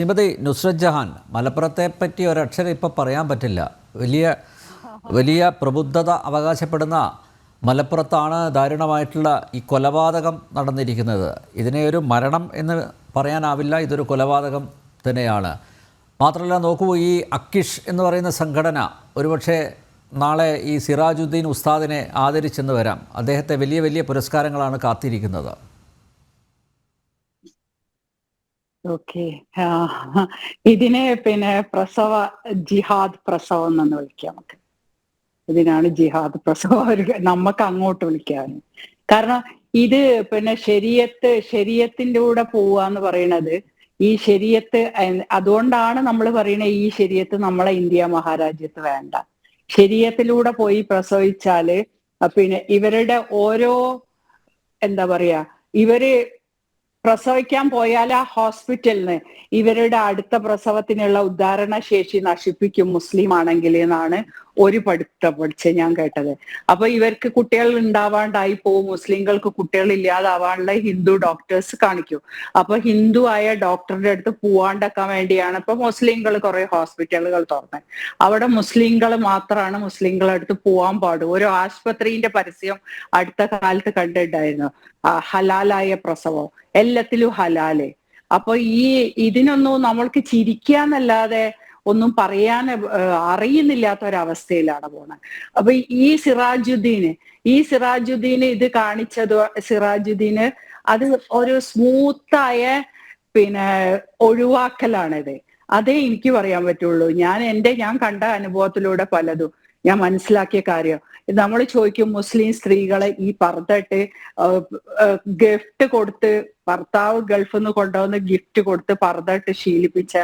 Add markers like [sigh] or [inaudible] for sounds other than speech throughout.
ശ്രീമതി നുസ്രത് ജഹാൻ മലപ്പുറത്തെ പറ്റി ഒരക്ഷരം ഇപ്പോൾ പറയാൻ പറ്റില്ല. വലിയ വലിയ പ്രബുദ്ധത അവകാശപ്പെടുന്ന മലപ്പുറത്താണ് ദാരുണമായിട്ടുള്ള ഈ കൊലപാതകം നടന്നിരിക്കുന്നത്. ഇതിനെ ഒരു മരണം എന്ന് പറയാനാവില്ല ഇതൊരു കൊലപാതകം തന്നെയാണ്. മാത്രമല്ല നോക്കൂ ഈ അക്കിഷ് എന്ന് പറയുന്ന സംഘടന ഒരുപക്ഷെ നാളെ ഈ സിറാജുദ്ദീൻ ഉസ്താദിനെ ആദരിച്ചെന്ന് വരാം. അദ്ദേഹത്തെ വലിയ വലിയ പുരസ്കാരങ്ങളാണ് കാത്തിരിക്കുന്നത്. ഓക്കെ ഇതിനെ പിന്നെ പ്രസവ ജിഹാദ് പ്രസവം എന്ന് വിളിക്കാം നമുക്ക്. ഇതിനാണ് ജിഹാദ് പ്രസവം. നമുക്ക് അങ്ങോട്ട് വിളിക്കാൻ കാരണം ഇത് പിന്നെ ശരീരത്ത് ശരീരത്തിന്റെ കൂടെ പോവാന്ന് പറയണത് ഈ ശരീരത്ത് അതുകൊണ്ടാണ് നമ്മൾ പറയുന്നത് ഈ ശരീരത്ത് നമ്മളെ ഇന്ത്യ മഹാരാജ്യത്ത് വേണ്ട. ശരീരത്തിലൂടെ പോയി പ്രസവിച്ചാൽ പിന്നെ ഇവരുടെ ഓരോ എന്താ പറയാ ഇവർ പ്രസവിക്കാൻ പോയാൽ ആ ഹോസ്പിറ്റലിന്. ഇവരുടെ അടുത്ത പ്രസവത്തിനുള്ള ഉദ്ധാരണ ശേഷി നശിപ്പിക്കും മുസ്ലിം ആണെങ്കിൽ എന്നാണ് ഒരു പഠിത്ത പഠിച്ച ഞാൻ കേട്ടത്. അപ്പൊ ഇവർക്ക് കുട്ടികൾ ഉണ്ടാവാണ്ടായി പോവും. മുസ്ലിങ്ങൾക്ക് കുട്ടികൾ ഇല്ലാതാവാനുള്ള ഹിന്ദു ഡോക്ടേഴ്സ് കാണിക്കും. അപ്പൊ ഹിന്ദു ആയ ഡോക്ടറുടെ അടുത്ത് പോവാണ്ടക്കാൻ വേണ്ടിയാണ് ഇപ്പൊ മുസ്ലിങ്ങൾ കുറെ ഹോസ്പിറ്റലുകൾ തുറന്നത് അവിടെ മുസ്ലിങ്ങൾ മാത്രമാണ് മുസ്ലിങ്ങളെ അടുത്ത് പോവാൻ പാടും. ഒരു ആശുപത്രിന്റെ പരസ്യം അടുത്ത കാലത്ത് കണ്ടിട്ടുണ്ടായിരുന്നു. ഹലാലായ പ്രസവം. എല്ലാത്തിലും ഹലാലേ. അപ്പൊ ഈ ഇതിനൊന്നും നമ്മൾക്ക് ചിരിക്കാന്നല്ലാതെ ഒന്നും പറയാൻ അറിയുന്നില്ലാത്ത ഒരവസ്ഥയിലാണ് പോണത് അപ്പൊ ഈ സിറാജുദ്ദീന് ഈ സിറാജുദ്ദീന് ഇത് കാണിച്ചത് സിറാജുദ്ദീന് അത് ഒരു സ്മൂത്തായ പിന്നെ ഒഴിവാക്കലാണിത്. അതേ എനിക്ക് പറയാൻ പറ്റുള്ളൂ. ഞാൻ എന്റെ ഞാൻ കണ്ട അനുഭവത്തിലൂടെ പലതും. ഞാൻ മനസ്സിലാക്കിയ കാര്യം. നമ്മൾ ചോദിക്കും മുസ്ലിം സ്ത്രീകളെ ഈ പറത്തിട്ട് ഗിഫ്റ്റ് കൊടുത്ത് ഭർത്താവ് ഗൾഫിൽ നിന്ന് കൊണ്ടുവന്ന് ഗിഫ്റ്റ് കൊടുത്ത് പറത്തിട്ട് ശീലിപ്പിച്ച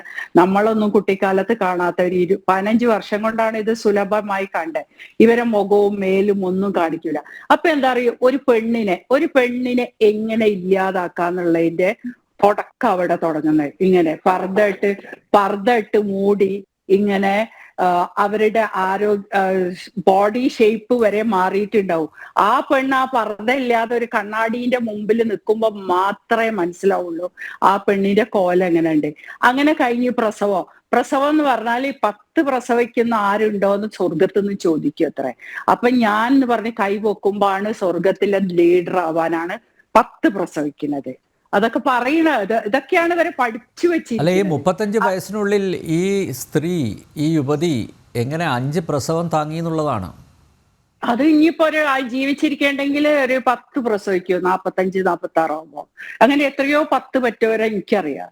നമ്മളൊന്നും കുട്ടിക്കാലത്ത് കാണാത്ത ഒരു ഇരു പതിനഞ്ച് വർഷം കൊണ്ടാണ് ഇത് സുലഭമായി കണ്ടത് ഇവരെ മുഖവും മേലും ഒന്നും കാണിക്കില്ല അപ്പൊ എന്താ പറയുക ഒരു പെണ്ണിനെ ഒരു പെണ്ണിനെ എങ്ങനെ ഇല്ലാതാക്കാന്നുള്ളതിന്റെ തുടക്കം അവിടെ തുടങ്ങുന്നത്. ഇങ്ങനെ പർദ്ദ ഇട്ട് പർദ്ദ ഇട്ട് മൂടി ഇങ്ങനെ അവരുടെ ആരോഗ്യ ബോഡി ഷേപ്പ് വരെ മാറിയിട്ടുണ്ടാവും. ആ പെണ്ണ് ആ പർദ്ദ ഇല്ലാതെ ഒരു കണ്ണാടിന്റെ മുമ്പിൽ നിൽക്കുമ്പോൾ മാത്രമേ മനസ്സിലാവുള്ളൂ ആ പെണ്ണിന്റെ കോല എങ്ങനെ ഉണ്ട് അങ്ങനെ കഴിഞ്ഞ് പ്രസവം. പ്രസവം എന്ന് പറഞ്ഞാൽ പത്ത് പ്രസവിക്കുന്ന ആരുണ്ടോ എന്ന് സ്വർഗത്തിൽ നിന്ന് ചോദിക്കും അത്രേ. അപ്പൊ ഞാൻ എന്ന് പറഞ്ഞ് കൈ പൊക്കുമ്പോഴാണ് സ്വർഗത്തിലെ ലീഡർ ആവാനാണ് പത്ത് പ്രസവിക്കുന്നത്. അതൊക്കെ പറയണ ഇത് ഇതൊക്കെയാണ് ഇവരെ പഠിച്ചു അല്ല ഈ മുപ്പത്തഞ്ച് വയസ്സിനുള്ളിൽ ഈ സ്ത്രീ ഈ യുവതി എങ്ങനെ അഞ്ച് പ്രസവം താങ്ങി എന്നുള്ളതാണ്? അത് ഇനിയിപ്പോ ഒരു ആ ജീവിച്ചിരിക്കേണ്ടെങ്കിൽ ഒരു പത്ത് പ്രസവിക്കും നാപ്പത്തഞ്ച് നാപ്പത്തി ആറാകുമ്പോ അങ്ങനെ എത്രയോ പത്ത് പറ്റവരെ എനിക്കറിയാം.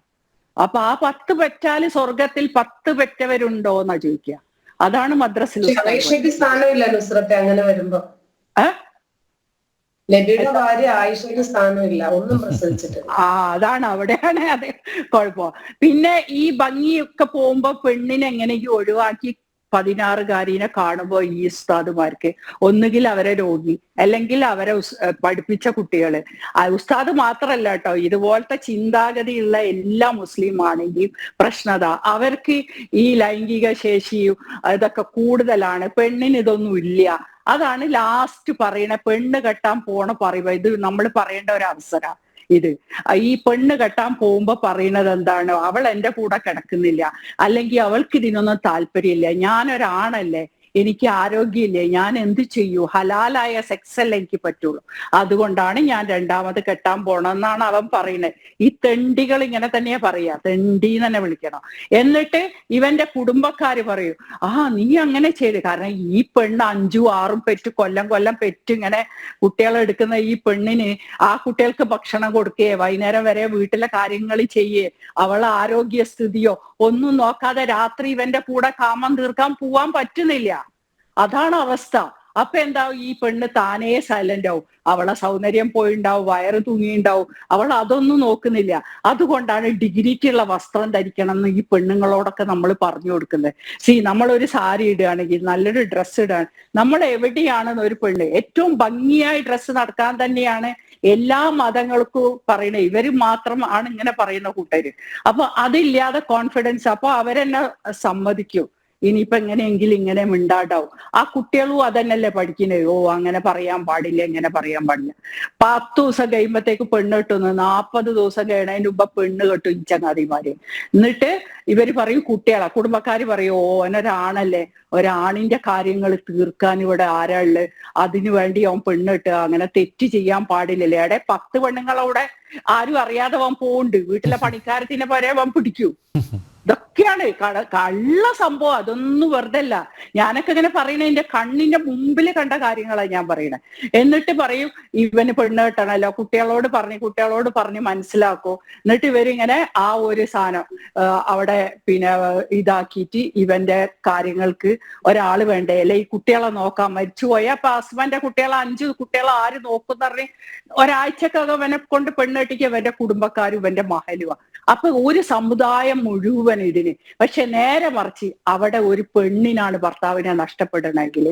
അപ്പൊ ആ പത്ത് പറ്റാൽ സ്വർഗത്തിൽ പത്ത് പറ്റവരുണ്ടോ എന്നാ ചോദിക്കുക. അതാണ് മദ്രസിൽ സ്ഥാനമില്ല നുസ്രത്തെ അങ്ങനെ വരുമ്പോ. ഏ? ആ അതാണ് അവിടെയാണ് അത് കുഴപ്പം. പിന്നെ ഈ ഭംഗിയൊക്കെ പോകുമ്പോ പെണ്ണിനെ എങ്ങനെയെങ്കിലും ഒഴിവാക്കി പതിനാറുകാരിനെ കാണുമ്പോ ഈ ഉസ്താദുമാർക്ക്? ഒന്നുകിൽ അവരെ രോഗി അല്ലെങ്കിൽ അവരെ പഠിപ്പിച്ച കുട്ടികൾ. ആ ഉസ്താദ് മാത്രല്ല കേട്ടോ ഇതുപോലത്തെ ചിന്താഗതിയുള്ള എല്ലാ മുസ്ലിം ആണെങ്കിലും പ്രശ്നത. അവർക്ക് ഈ ലൈംഗിക ശേഷിയും ഇതൊക്കെ കൂടുതലാണ്. പെണ്ണിന് ഇതൊന്നും ഇല്ല. അതാണ് ലാസ്റ്റ് പറയണ പെണ്ണ് കെട്ടാൻ പോണ പറയുക ഇത് നമ്മൾ പറയേണ്ട ഒരു അവസര. ഇത്. ഈ പെണ്ണ് കെട്ടാൻ പോകുമ്പോ പറയുന്നത് എന്താണ്? അവൾ എന്റെ കൂടെ കിടക്കുന്നില്ല. അല്ലെങ്കിൽ അവൾക്ക് ഇതിനൊന്നും താല്പര്യമില്ല. ഞാനൊരാണല്ലേ? എനിക്ക് ആരോഗ്യമില്ല? ഞാൻ എന്ത് ചെയ്യൂ? ഹലാലായ സെക്സ് അല്ലേ എനിക്ക് പറ്റുള്ളൂ. അതുകൊണ്ടാണ് ഞാൻ രണ്ടാമത് കെട്ടാൻ പോണെന്നാണ് അവൻ പറയുന്നത്. ഈ തെണ്ടികൾ ഇങ്ങനെ തന്നെയാ പറയാ തെണ്ടി തന്നെ വിളിക്കണം. എന്നിട്ട് ഇവന്റെ കുടുംബക്കാര് പറയും ആ നീ അങ്ങനെ ചെയ്ത്. കാരണം ഈ പെണ്ണ് അഞ്ചും ആറും പെറ്റ് കൊല്ലം കൊല്ലം പെറ്റ് ഇങ്ങനെ കുട്ടികളെ എടുക്കുന്ന ഈ പെണ്ണിന് ആ കുട്ടികൾക്ക് ഭക്ഷണം കൊടുക്കേ വൈകുന്നേരം വരെ വീട്ടിലെ കാര്യങ്ങൾ ചെയ്യേ അവളെ ആരോഗ്യസ്ഥിതിയോ ഒന്നും നോക്കാതെ രാത്രി ഇവന്റെ കൂടെ കാമം തീർക്കാൻ പോവാൻ പറ്റുന്നില്ല. അതാണ് അവസ്ഥ. അപ്പൊ എന്താവും ഈ പെണ്ണ് താനേ സൈലന്റ് ആവും. അവളെ സൗന്ദര്യം പോയിണ്ടാവും വയറ് തൂങ്ങിണ്ടാവും അവൾ അതൊന്നും നോക്കുന്നില്ല. അതുകൊണ്ടാണ് ഡിഗ്രിക്കുള്ള വസ്ത്രം ധരിക്കണം എന്ന് ഈ പെണ്ണുങ്ങളോടൊക്കെ നമ്മൾ പറഞ്ഞു കൊടുക്കുന്നത്. സി നമ്മളൊരു സാരി ഇടുകയാണെങ്കിൽ നല്ലൊരു ഡ്രസ്സ് ഇടുകയാണ് നമ്മൾ എവിടെയാണെന്ന് ഒരു പെണ്ണ് ഏറ്റവും ഭംഗിയായി ഡ്രസ്സ് നടക്കാൻ തന്നെയാണ് എല്ലാ മതങ്ങൾക്കും പറയണേ ഇവർ മാത്രം ആണ് ഇങ്ങനെ പറയുന്ന കൂട്ടര്. അപ്പൊ അതില്ലാതെ കോൺഫിഡൻസ് അപ്പൊ അവരെന്നെ സമ്മതിക്കും. ഇനിയിപ്പോ എങ്ങനെയെങ്കിലും ഇങ്ങനെ മിണ്ടാണ്ടാവും. ആ കുട്ടികളും അതന്നല്ലേ പഠിക്കുന്നത് ഓ അങ്ങനെ പറയാൻ പാടില്ല ഇങ്ങനെ പറയാൻ പാടില്ല. പത്ത് ദിവസം കഴിയുമ്പത്തേക്ക് പെണ്ണ് കെട്ടുന്നു. നാപ്പത് ദിവസം കഴിയണതിന് മുമ്പ് പെണ്ണ് കെട്ടും ഈ ചങ്ങാതിമാര്. എന്നിട്ട് ഇവർ പറയും കുട്ടികളാ കുടുംബക്കാര് പറയും ഓ അവനൊരാണല്ലേ. ഒരാണിന്റെ കാര്യങ്ങൾ തീർക്കാൻ ഇവിടെ ആരാ ഉള്ളത് അതിനു വേണ്ടി അവൻ പെണ്ണ് കെട്ടുക. അങ്ങനെ തെറ്റ് ചെയ്യാൻ പാടില്ലല്ലേ. എടെ പത്ത് പെണ്ണുങ്ങളവിടെ ആരും അറിയാതെ അവൻ പോണ്ട് വീട്ടിലെ പണിക്കാരത്തിനെ വരെ അവൻ പിടിക്കൂ. [laughs] ഇതൊക്കെയാണ് കട കള്ള സംഭവം അതൊന്നും വെറുതെ അല്ല ഞാനൊക്കെ ഇങ്ങനെ പറയണേ എന്റെ കണ്ണിന്റെ മുമ്പിൽ കണ്ട കാര്യങ്ങളാണ് ഞാൻ പറയണേ എന്നിട്ട് പറയും ഇവന് പെണ്ണ് കെട്ടണല്ലോ. കുട്ടികളോട് പറഞ്ഞ് കുട്ടികളോട് പറഞ്ഞ് മനസ്സിലാക്കൂ. എന്നിട്ട് ഇവരിങ്ങനെ ആ ഒരു സാധനം അവിടെ പിന്നെ ഇതാക്കിയിട്ട് ഇവന്റെ കാര്യങ്ങൾക്ക് ഒരാൾ വേണ്ടേ? അല്ലെ ഈ കുട്ടികളെ നോക്കാൻ മരിച്ചുപോയ അപ്പൊ ഹസ്ബൻഡിന്റെ കുട്ടികളെ അഞ്ച് കുട്ടികളെ ആര് നോക്കും പറഞ്ഞ് ഒരാഴ്ചക്കകം ഇവനെ കൊണ്ട് പെണ്ണ് കെട്ടിക്കുക ഇവന്റെ കുടുംബക്കാരും ഇവന്റെ മഹലുവാ. അപ്പൊ ഒരു സമുദായം മുഴുവൻ ഇതിന് പക്ഷെ നേരെ മറിച്ച് അവിടെ ഒരു പെണ്ണിനാണ് ഭർത്താവിനെ നഷ്ടപ്പെടണമെങ്കിൽ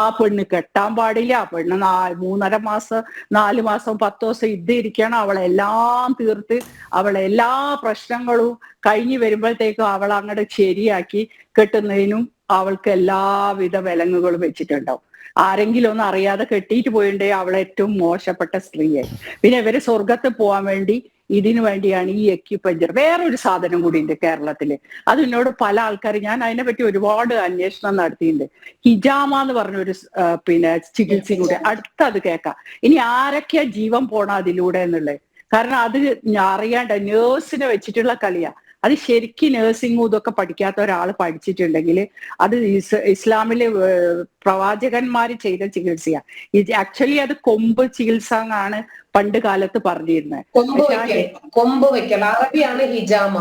ആ പെണ്ണ് കെട്ടാൻ പാടില്ല. ആ പെണ്ണ് നാ മൂന്നര മാസം നാല് മാസം പത്ത് ദിവസം ഇത് ഇരിക്കണം. അവളെല്ലാം തീർത്ത് അവളെ എല്ലാ പ്രശ്നങ്ങളും കഴിഞ്ഞു വരുമ്പോഴത്തേക്കും അവൾ അങ്ങോട്ട് ശരിയാക്കി കെട്ടുന്നതിനും അവൾക്ക് എല്ലാവിധ വിലങ്ങുകളും വെച്ചിട്ടുണ്ടാവും. ആരെങ്കിലും ഒന്നും അറിയാതെ കെട്ടിയിട്ട് പോയിട്ടുണ്ടെങ്കിൽ അവൾ ഏറ്റവും മോശപ്പെട്ട സ്ത്രീയായി. പിന്നെ ഇവർ സ്വർഗത്ത് പോകാൻ വേണ്ടി ഇതിനു വേണ്ടിയാണ് ഈ എക്യുപഞ്ചർ വേറൊരു സാധനം കൂടി ഉണ്ട് കേരളത്തിൽ അത് എന്നോട് പല ആൾക്കാർ ഞാൻ അതിനെ പറ്റി ഒരുപാട് അന്വേഷണം നടത്തിയിട്ടുണ്ട്. ഹിജാമ എന്ന് പറഞ്ഞൊരു പിന്നെ ചികിത്സയും കൂടി. അടുത്തത് കേൾക്കാം. ഇനി ആരൊക്കെയാ ജീവൻ പോണ അതിലൂടെ എന്നുള്ളത്? കാരണം അത് അറിയാണ്ട് നേഴ്സിനെ വെച്ചിട്ടുള്ള കളിയാ. അത് ശരിക്കും നേഴ്സിംഗും ഇതൊക്കെ പഠിക്കാത്ത ഒരാൾ പഠിച്ചിട്ടുണ്ടെങ്കിൽ അത് ഇസ് ഇസ്ലാമിലെ പ്രവാചകന്മാർ ചെയ്ത ചികിത്സയാണ് ഇത് ആക്ച്വലി അത് കൊമ്പ് ചികിത്സ എന്നാണ് പണ്ട് കാലത്ത് പറഞ്ഞിരുന്നത്. കൊമ്പ് വെക്കൽ കൊമ്പ് വെക്കൽ അറബിയാണ് ഹിജാമ.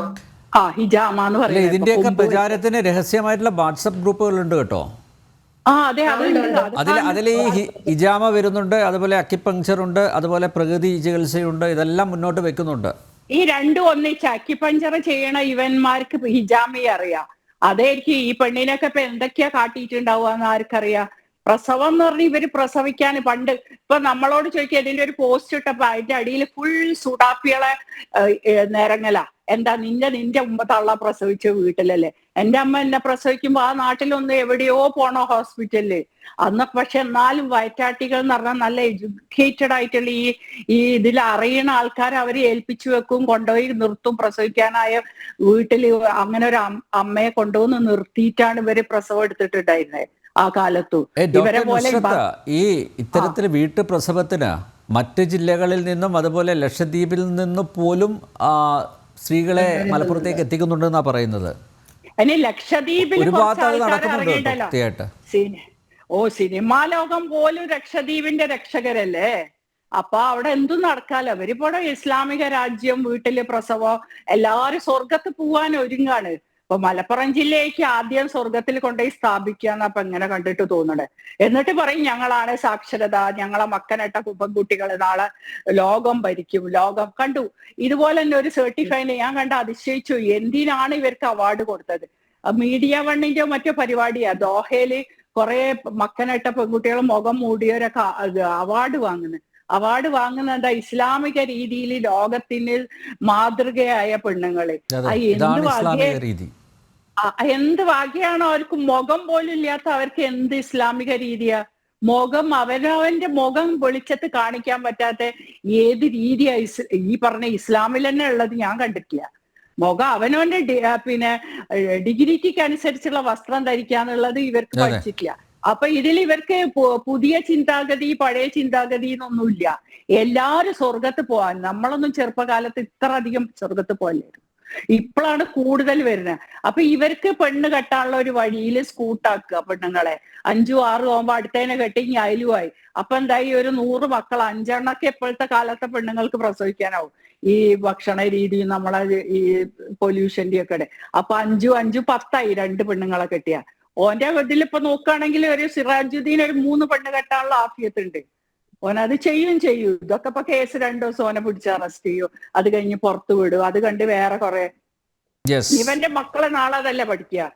ആ ഹിജാമ എന്ന് പറയുന്നത് ഇതിന്റെയൊക്കെ പ്രചാരത്തിന് രഹസ്യമായിട്ടുള്ള വാട്സപ്പ് ഗ്രൂപ്പുകളുണ്ട് കേട്ടോ. അതിൽ അതിൽ ഈ ഹിജാമ വരുന്നുണ്ട് അതുപോലെ അക്കിപ്പങ്ചർ ഉണ്ട് അതുപോലെ പ്രകൃതി ചികിത്സയുണ്ട് ഇതെല്ലാം മുന്നോട്ട് വെക്കുന്നുണ്ട്. ഈ രണ്ടും ഒന്നിച്ച് അക്കിപ്പഞ്ചർ ചെയ്യണ ഇവന്മാർക്ക് ഹിജാമി അറിയാം. അതായിരിക്കും ഈ പെണ്ണിനൊക്കെ ഇപ്പൊ എന്തൊക്കെയാ കാട്ടിയിട്ടുണ്ടാവുക എന്ന് ആർക്കറിയാം? പ്രസവം എന്ന് പറഞ്ഞ ഇവർ പ്രസവിക്കാൻ പണ്ട് ഇപ്പൊ നമ്മളോട് ചോദിക്കുക ഇതിന്റെ ഒരു പോസ്റ്റ് ഇട്ടപ്പോ അതിന്റെ അടിയിൽ ഫുൾ സുഡാപ്പികളെ നിരങ്ങല എന്താ നിന്റെ നിന്റെ ഉമ്മ തള്ള പ്രസവിച്ച വീട്ടിലല്ലേ? എന്റെ അമ്മ എന്നെ പ്രസവിക്കുമ്പോ ആ നാട്ടിലൊന്ന് എവിടെയോ പോണോ ഹോസ്പിറ്റലിൽ. അന്ന് പക്ഷെ എന്നാലും വയറ്റാട്ടികൾ എന്ന് പറഞ്ഞാൽ നല്ല എഡ്യൂക്കേറ്റഡ് ആയിട്ടുള്ള ഈ ഈ ഇതിൽ അറിയുന്ന ആൾക്കാരെ അവരെ ഏൽപ്പിച്ചു വെക്കും കൊണ്ടുപോയി നിർത്തും. പ്രസവിക്കാനായ വീട്ടിൽ അങ്ങനെ ഒരു അമ്മയെ കൊണ്ടുവന്ന് നിർത്തിയിട്ടാണ് ഇവർ പ്രസവം എടുത്തിട്ടുണ്ടായിരുന്നത് ആ കാലത്തു. ഇവരെ പോലെ ഈ ഇത്തരത്തിൽ വീട്ടു പ്രസവത്തിന് മറ്റ് ജില്ലകളിൽ നിന്നും അതുപോലെ ലക്ഷദ്വീപിൽ നിന്നും പോലും സ്ത്രീകളെ മലപ്പുറത്തേക്ക് എത്തിക്കുന്നുണ്ടെന്നാ പറയുന്നത്. ലക്ഷദ്വീപിൽ നടക്കുന്നുണ്ട് ഓ സിനിമാ ലോകം പോലും ലക്ഷദ്വീപിന്റെ രക്ഷകരല്ലേ? അപ്പൊ അവിടെ എന്തും നടക്കാലോ? അവരിപ്പോടെ ഇസ്ലാമിക രാജ്യം വീട്ടിൽ പ്രസവം എല്ലാരും സ്വർഗത്ത് പോവാൻ ഒരുങ്ങാണ്. ഇപ്പൊ മലപ്പുറം ജില്ലയ്ക്ക് ആദ്യം സ്വർഗത്തിൽ കൊണ്ടുപോയി സ്ഥാപിക്കാന്ന് അപ്പൊ ഇങ്ങനെ കണ്ടിട്ട് തോന്നണേ. എന്നിട്ട് പറയും ഞങ്ങളാണ് സാക്ഷരത ഞങ്ങളെ മക്കനട്ട കുപ്പൻകുട്ടികൾ നാളെ ലോകം ഭരിക്കും ലോകം കണ്ടു. ഇതുപോലെ തന്നെ ഒരു സർട്ടിഫൈന് ഞാൻ കണ്ട അതിശയിച്ചു. എന്തിനാണ് ഇവർക്ക് അവാർഡ് കൊടുത്തത്? മീഡിയ വണ്ണിന്റെ മറ്റു പരിപാടിയാ? ദോഹയിൽ കുറെ മക്കനട്ട പെൺകുട്ടികൾ മുഖം മൂടിയവരൊക്കെ അവാർഡ് വാങ്ങുന്നത് അവാർഡ് വാങ്ങുന്ന. എന്താ? ഇസ്ലാമിക രീതിയിൽ ലോകത്തിന് മാതൃകയായ പെണ്ണുങ്ങളെ. എന്ത് ഇതാണ് ഭാഗ്യ- ഇസ്ലാമിക രീതി ആ, എന്ത് ഭാഗ്യമാണോ അവർക്ക് മുഖം പോലും ഇല്ലാത്ത അവർക്ക് എന്ത് ഇസ്ലാമിക രീതിയാ? മുഖം അവരവന്റെ മുഖം വെളിച്ചത്ത് കാണിക്കാൻ പറ്റാത്ത ഏത് രീതിയാ ഇസ് ഈ പറഞ്ഞ ഇസ്ലാമിൽ തന്നെ ഉള്ളത് ഞാൻ കണ്ടിട്ടില്ല. മുഖം അവനവന്റെ ഡി- പിന്നെ ഡിഗ്രിറ്റിക്ക് അനുസരിച്ചുള്ള വസ്ത്രം ധരിക്കാന്നുള്ളത് ഇവർക്ക് പഠിച്ചിട്ടില്ല. അപ്പൊ ഇതിൽ ഇവർക്ക് പുതിയ ചിന്താഗതി പഴയ ചിന്താഗതി എന്നൊന്നുമില്ല. എല്ലാരും സ്വർഗത്ത് പോവാൻ. നമ്മളൊന്നും ചെറുപ്പകാലത്ത് ഇത്ര അധികം സ്വർഗത്ത് പോകല്ലായിരുന്നു ഇപ്പോഴാണ് കൂടുതൽ വരുന്നത്. അപ്പൊ ഇവർക്ക് പെണ്ണ് കെട്ടാനുള്ള ഒരു വഴിയിൽ സ്കൂട്ടാക്കുക പെണ്ണുങ്ങളെ. അഞ്ചു ആറും ആകുമ്പോ അടുത്തേനെ കെട്ടി ഇനി അയലുമായി അപ്പൊ എന്തായി? ഒരു നൂറ് മക്കൾ അഞ്ചെണ്ണൊക്കെ ഇപ്പോഴത്തെ കാലത്തെ പെണ്ണുങ്ങൾക്ക് പ്രസവിക്കാനാവും. ഈ ഭക്ഷണ രീതി നമ്മളെ ഈ പൊല്യൂഷന്റെ ഒക്കെ. അപ്പൊ അഞ്ചു അഞ്ചു പത്തായി രണ്ട് പെണ്ണുങ്ങളെ കെട്ടിയ. ഓന്റെ ഇതിൽ ഇപ്പൊ നോക്കുകയാണെങ്കിൽ ഒരു സിറാജുദ്ദീൻ ഒരു മൂന്ന് പെണ്ണ് കെട്ടാനുള്ള ആഫിയത്ത് ഉണ്ട് ഓൻ അത് ചെയ്യും ചെയ്യും. ഇതൊക്കെ ഇപ്പൊ കേസ് രണ്ടു ദിവസം ഓനെ പിടിച്ച് അറസ്റ്റ് ചെയ്യും. അത് കഴിഞ്ഞ് പുറത്തു വിടും. അത് കണ്ട് വേറെ കുറെ ഇവന്റെ മക്കളെ നാളെ അതല്ലേ പഠിക്കുക